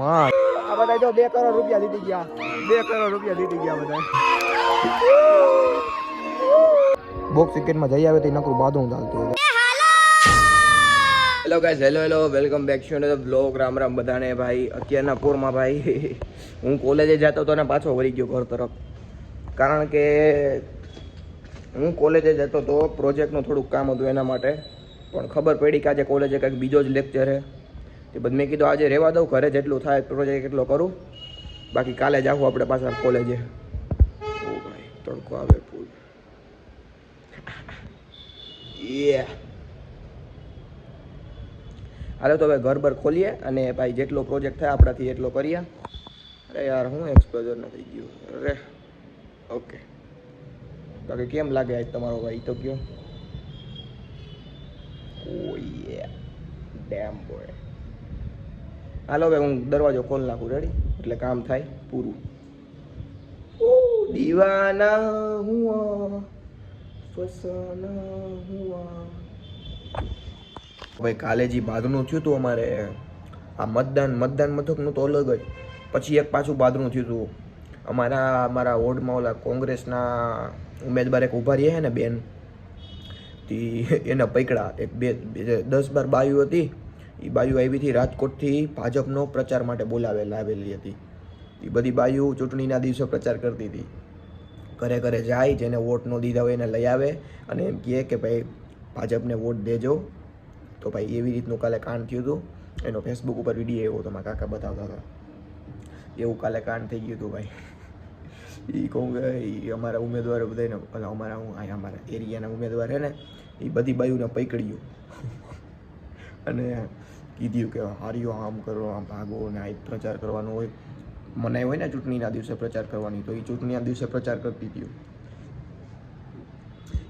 માં આ બધા જો બે કરોડ રૂપિયા લીધી ગયા. બે કરોડ રૂપિયા લીધી ગયા બધા બોક્સ ક્રિકેટમાં જઈ આવે તો નકરું બાદું ચાલતું hello guys hello hello welcome back to the blog Ram Ram બધાને ભાઈ. અત્યારના પૂરમાં ભાઈ હું કોલેજે જતો હતો ને પાછો વળી ગયો ઘર તરફ. કારણ કે હું કોલેજે જતો હતો પ્રોજેક્ટનું થોડુંક કામ હતું એના માટે. પણ ખબર પડી કે આજે કોલેજે કંઈક બીજો જ લેક્ચર છે. તે બધું મેં કીધું આજે રહેવા દઉં, ઘરે જેટલું થાય પ્રોજેક્ટ એટલો કરું. બાકી કાલે જ આવું આપણે પાછા કોલેજે. ઓ ભાઈ, તડકો આવે યે હાલો તો હવે ઘર બર ખોલીએ અને ભાઈ જેટલો પ્રોજેક્ટ થાય આપણાથી એટલો કરીએ. અરે યાર, હું એક્સપોઝર નથી ગયું. અરે ઓકે બાકી કેમ લાગે આજ તમારો ભાઈ? તો કયો. ઓ યે ડેમ બોય હાલો હવે હું દરવાજો ખોલ નાખું. રેડી એટલે કામ થાય પૂરું. દીવાના હુઆ, ફસાના હુઆ. ભાઈ કાલે જે બાદનું થયું હતું અમારે, આ મતદાન મતદાન મથકનું તો અલગ જ. પછી એક પાછું બાદનું થયું હતું. અમારા અમારા વોર્ડમાં ઓલા કોંગ્રેસના ઉમેદવાર એક ઊભા રહ્યા ને બેન, તી એના પૈકડા એક બે- દસ બાર બાયું હતી. એ બાયુ આવી હતી રાજકોટથી ભાજપનો પ્રચાર માટે બોલાવેલા આવેલી હતી. એ બધી બાયુ ચૂંટણીના દિવસે પ્રચાર કરતી હતી. ઘરે ઘરે જાય, જેને વોટ ન દીધા હોય એને લઈ આવે અને એમ કહે કે ભાઈ, ભાજપને વોટ દેજો. તો ભાઈ, એવી રીતનું કાલે કાંડ થયું હતું. એનો ફેસબુક ઉપર વીડિયો એવો તો મારા કાકા બતાવતા હતા. એવું કાલે કાંડ થઈ ગયું હતું ભાઈ. એ કહું કે અમારા ઉમેદવારો બધાને અમારા હું અમારા એરિયાના ઉમેદવાર છે ને એ બધી બાયુને પકડ્યું. અને કીધું કે હારીઓ આમ કરો, આમ ભાગો ને આ પ્રચાર કરવાનો હોય. મનાઈ હોય ને ચૂંટણીના દિવસે પ્રચાર કરવાની, તો એ ચૂંટણીના દિવસે પ્રચાર કરતી હતી.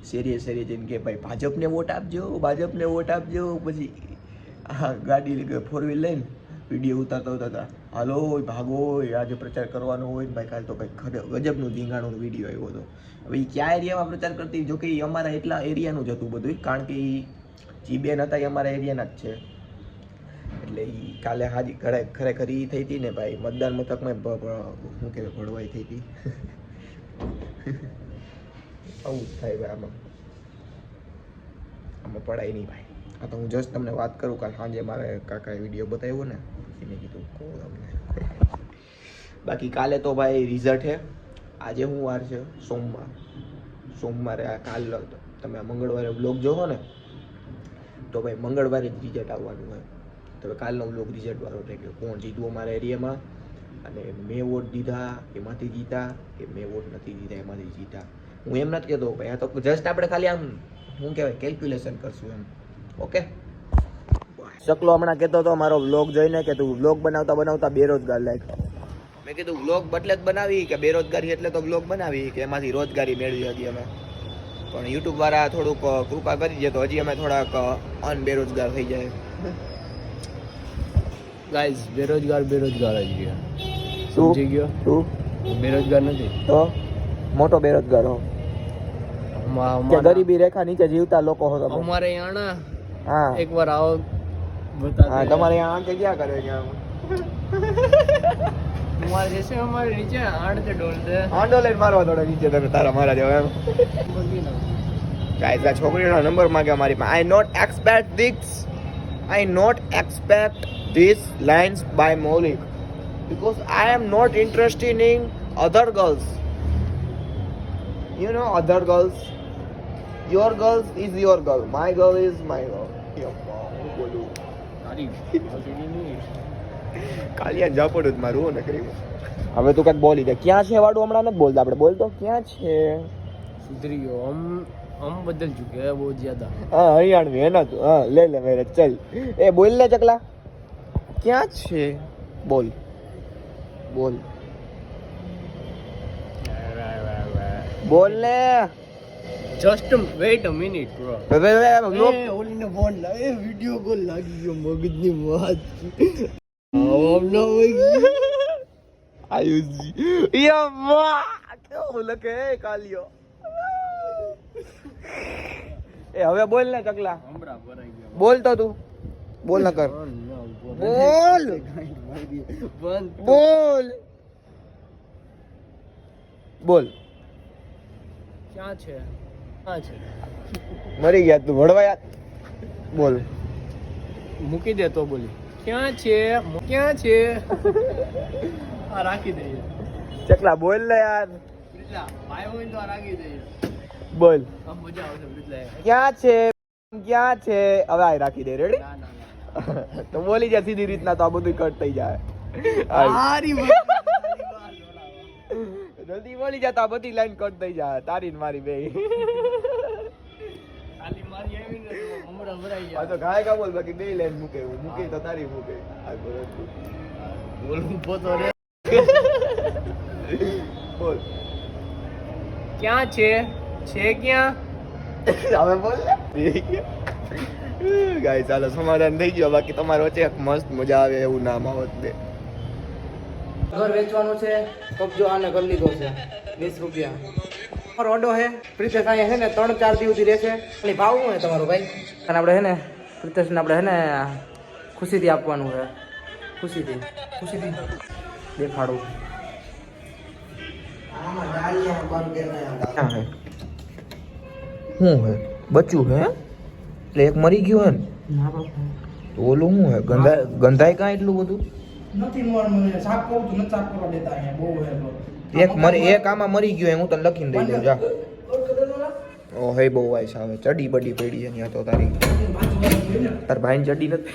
શેરીએ શેરીએ જઈને કે, ભાઈ, ભાજપને વોટ આપજો, ભાજપને વોટ આપજો. પછી આ ગાડી ફોર વ્હીલ લઈને. વીડિયો ઉતારતા ઉતારતા, હાલો ભાગો આજે પ્રચાર કરવાનો હોય ને ભાઈ, કાલે તો ભાઈ ખરે ગજબનું ધીંગાણું વીડિયો આવ્યો હતો. હવે એ કયા એરિયામાં પ્રચાર કરતી? જો કે એ અમારા એટલા એરિયાનું જ હતું બધું, કારણ કે એ જી બેન હતા એ અમારા એરિયાના જ છે. એટલે એ કાલે હાજી ખરેખર એ થઈ હતી ને ભાઈ, મતદાન મથકમાં શું કહેવાય, ભળવાઈ થઈ હતી આવું જ થાય ભાઈ આમાં. આમાં પડાય નહીં ભાઈ. આ તો હું જસ્ટ તમને વાત કરું, કાલ સાંજે મારે કાકાએ વીડિયો બતાવ્યો ને એને કીધું કહું તમને બાકી કાલે તો ભાઈ રિઝલ્ટ છે આજે હું વાર છે? સોમવાર. સોમવારે આ કાલ તમે મંગળવારે બ્લોગ જોવો ને, તો ભાઈ મંગળવારે જ રિઝલ્ટ આવવાનું હોય. તો હવે કાલનો બ્લોગ રિઝલ્ટ વાળો થઈ ગયો કોણ જીતવું અમારા એરિયામાં અને મેં વોટ દીધા, એમાંથી જીતા કે મેં વોટ નથી દીધા, એમાંથી જીતા. હું એમ નથી કહેતો ભાઈ આ તો જસ્ટ આપણે ખાલી આમ, શું કહેવાય કેલ્ક્યુલેશન કરશું એમ. ઓકે શકલો હમણાં કહેતો હતો, મારો વ્લોગ જોઈને કે તું વ્લોગ બનાવતા બનાવતા બેરોજગાર લાગ મેં કીધું વ્લોગ બદલે જ બનાવી કે બેરોજગારી એટલે તો વ્લોગ બનાવી કે એમાંથી રોજગારી મેળવી હતી અમે. પણ યુટ્યુબ વાળા થોડુંક કૃપા કરી દે તો હજી અમે થોડાક અનબેરોજગાર થઈ જાય. ગાઈઝ બેરોજગાર બેરોજગાર જ ગયો. શું? સમજી ગયો? તું બેરોજગાર નથી. તો? મોટો બેરોજગાર હો. ગરીબી રેખા નીચે જીવતા લોકો હો તમે? અમારે અહીંયા હા. એકવાર આવો હા તમારે અહીંયા આંકે ક્યાં કરે છે? અમારે જैसे અમારે નીચે આડતે ડોલતે આંડો લઈને મારવા દોડે નીચે તમે તારા મારા જેવા એમ. ગાઈઝ આ છોકરીનો નંબર માંગ્યો મારી પાસે. I not expect this I not expect this lines by Maulik. Because I am not interested in other girls you know other girls your girls is your girl my girl is my girl હું બોલું? કાલિયા જા જ મારું ને કરી હવે તું કંઈક બોલી દે. ક્યાં છે વાળું હમણાં નથી બોલતા આપણે. બોલતો ક્યાં છે? સુધરી ગયો હમ આમ બદલ ચુકે હે બહુ જ્યાદા હા હરિયાણવી એના તું? હા લે લે મેરે ચલ. એ બોલ લે ચકલા. ક્યાં છે? બોલ. બોલ. બોલ ને just wait a minute bro લોક- ઓલીને ફોન લાવે વિડિયો કોલ લાગી ગયો મગજની વાત. આમ ના હોય આયુષજી. યા વાહ! કેવું લખે કાલિયો. એ હવે બોલ ને ચકલા. હમણાં ભરાઈ ગયો. બોલ તો તું. બોલ ના કર. બોલ. બોલ. બોલ. ક્યાં છે? ક્યાં છે? મરી ગયા તું વડવાયા બોલ. મૂકી દે તો બોલી. ક્યાં છે? ક્યાં છે? આ રાખી દઈએ ચકલા બોલ લે યાર. ભાઈ હોય તો રાખી દઈએ બોલ. મજા આવશે ક્યાં છે? ક્યાં છે? હવે આ રાખી દે રેડી તો બોલી જા સીધી રીતના તો આ બધું કટ થઈ જાય. જલ્દી બોલી જા તો આ બધી લાઈન કટ થઈ જાય. તારી ને મારી બે તો આ તો ગાય કા બોલ બાકી બે લાઈન મૂકે હું મૂકે તો તારી મૂકે. બોલ પોતો રે. બોલ. ક્યાં છે? છે ક્યાં? હવે બોલ. ગાય ચાલો સમાધાન થઈ ગયો. બાકી તમારે વચ્ચે એક મસ્ત મજા આવે એવું નામ આવત દે ઘર વેચવાનું છે કબજો આને કરી લીધો છે. વીસ રૂપિયા. પર ઓડો હે પ્રિતેશ અહીંયા છે ને ત્રણ ચાર દિવસ સુધી રહેશે. અને ભાવ શું હે તમારો ભાઈ? અને આપણે છે ને પ્રિતેશને આપણે છે ને ખુશીથી આપવાનું છે. ખુશીથી. ખુશીથી. દેખાડું. શું હે? બચ્યું હે? એટલે એક મરી ગયું હે ને? તો ઓલું શું હે? ગંધાય ગંધાય કાં એટલું બધું? નથી મને. સાફ કહું છું નથી સાફ કરવા દેતા અહીંયા. બહુ હે એક મરી એક આમાં મરી ગયું હું તને લખીને દઈ દઉં જા. ઓ હે બહુ વાઈસ આવે. ચડી બડી પડી છે ત્યાં તો તારી. તાર ભાઈને ચડી નથી?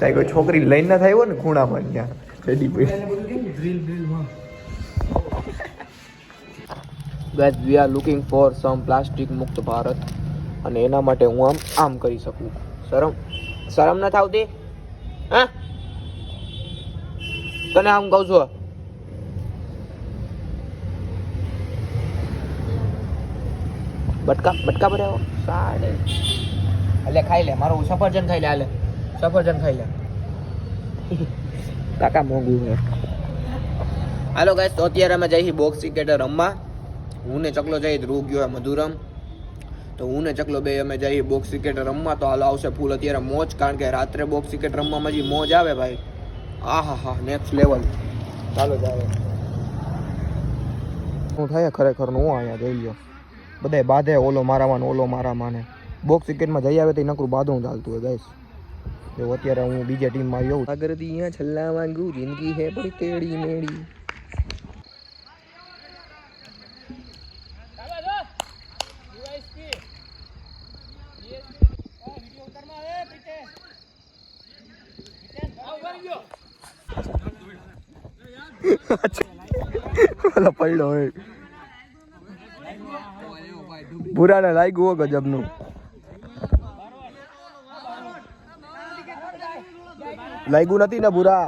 તારી કોઈ છોકરી લઈને ના થાય હોય ને ખૂણામાં ત્યાં ચડી પડી. Drill we are looking for some plastic મુક્ત ભારત અને એના માટે હું આમ આમ કરી શકું. શરમ શરમ નથી આવતી? હા? તને આમ કહું છું બટકા બટકા ભર્યા સાડે. એટલે ખાઈ લે, મારું સફરજન ખાઈ લે, હાલે. સફરજન ખાઈ લે. કાકા મોંઘું હે. હાલો ગાઈસ તો અત્યારે અમે જઈએ બોક્સ ક્રિકેટ રમવા. હું ને ચકલો જઈએ રૂ ગયો મધુરમ તો હું ને ચકલો બે અમે જઈએ બોક્સ ક્રિકેટ રમવા, તો હાલ આવશે ફૂલ અત્યારે મોજ, કારણ કે રાત્રે બોક્સ ક્રિકેટ રમવામાં જે મોજ આવે ભાઈ. આ હા હા નેક્સ્ટ લેવલ ચાલો જાવે શું થાય ખરેખર, હું અહીંયા જઈ ગયો. બધાય બાધે ઓલો મારામાં ઓલો મારામાં ને. બોક્સ ક્રિકેટમાં જઈ આવે તો નકરું બાધું ચાલતું હોય, ગાઈસ. તો અત્યારે હું બીજા ટીમમાં આવ્યો આગળ અહીંયા છલ્લા માંગુ, જિંદગી હે બડી તેડી મેડી ઓલો પડ્યો હોય. બુરાને લાગ્યું ગજબ ગજબનું. લાગ્યું નથી ને બુરા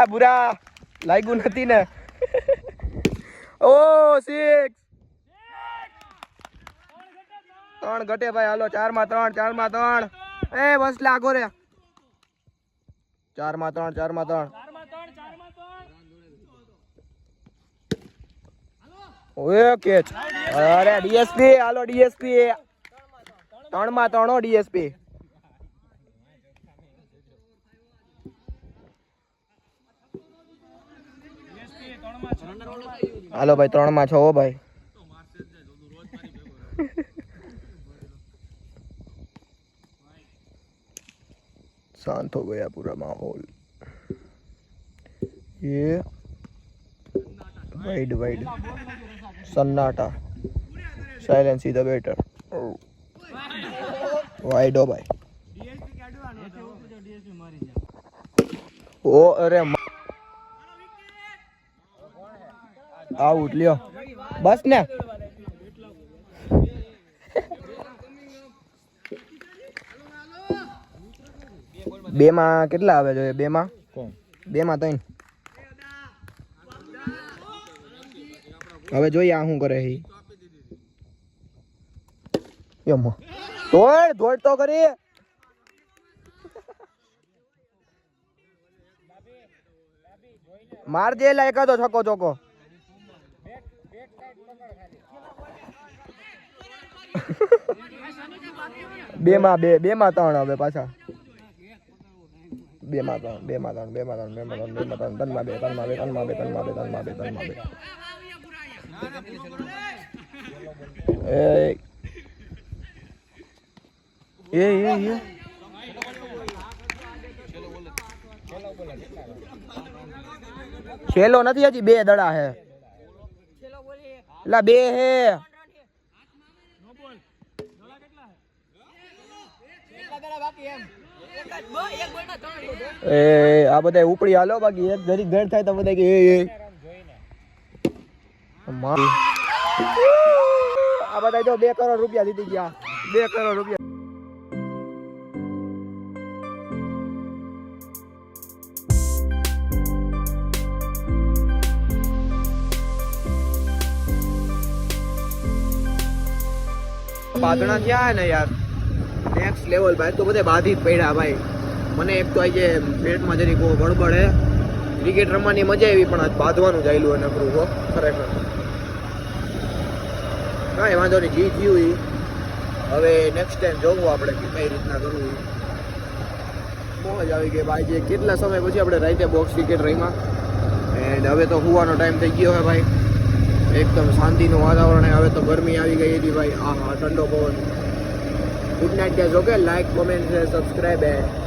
આ બુરા લાગ્યું નથી ને. ઓ સિક્સ ત્રણ ઘટે ભાઈ, હાલો ચારમાં ત્રણ ચારમાં ત્રણ. એ, બસ લાગો રે. ચારમાં ત્રણ. ચારમાં ત્રણ ઓકે અરે, ડીએસપી, હાલો, ડીએસપી. ત્રણમાં ત્રણ ડીએસપી. હાલો, ભાઈ ત્રણમાં છો ભાઈ. शांत हो गया पूरा माहौल। ये वाइड वाइड सन्नाटा। Silence is the better wide हो भाई। ओ, अरे आउट लियो। बस ने। બે માં કેટલા આવે જોઈએ? બે માં બે માં ત્રણ. હવે જોઈએ આ શું કરે છે એમ દોડ દોડ તો કરી. મારજે એલા એકાદો છકો ચોકો બે માં બે બે માં ત્રણ હવે પાછા. બે માં ત્રણ બે માં ત્રણ બે માં ત્રણ બે માં ત્રણ બે માં ત્રણ ત્રણમાં બે ત્રણમાં બે ત્રણમાં બે ત્રણમાં બે ત્રણમાં બે ત્રણમાં બે એ એ એ છેલ્લો નથી હજી બે દડા હે એટલે બે હે એ, આ બધા ઉપડી હાલો, બાકી એક જરીક ઘર થાય તો બધા કે. આ બધા તો બે કરોડ રૂપિયા જીતી ગયા. બે કરોડ રૂપિયા. બાંધણા હે ને યાર? નેક્સ્ટ લેવલ ભાઈ. તો બધે બાધી જ પડ્યા ભાઈ. મને એક તો આજે પેટમાં જરી બહુ ગડબડ ક્રિકેટ રમવાની મજા આવી, પણ આજ બાંધવાનું આવેલું અને નકરું હો. ખરેખર. કાંઈ વાંધો નહીં જી ઈ. હવે નેક્સ્ટ ટાઈમ જોવું આપણે કે કઈ રીતના કરવું બહુ મોજ આવી ગઈ ભાઈ. જે કેટલા સમય પછી આપણે રાતે બોક્સ ક્રિકેટ રમ્યા. એન્ડ હવે તો હોવાનો ટાઈમ થઈ ગયો હે ભાઈ. એકદમ શાંતિનું વાતાવરણ હવે તો ગરમી આવી ગઈ હતી ભાઈ. આ હા ઠંડો પવન. Good night guys okay like comment subscribe and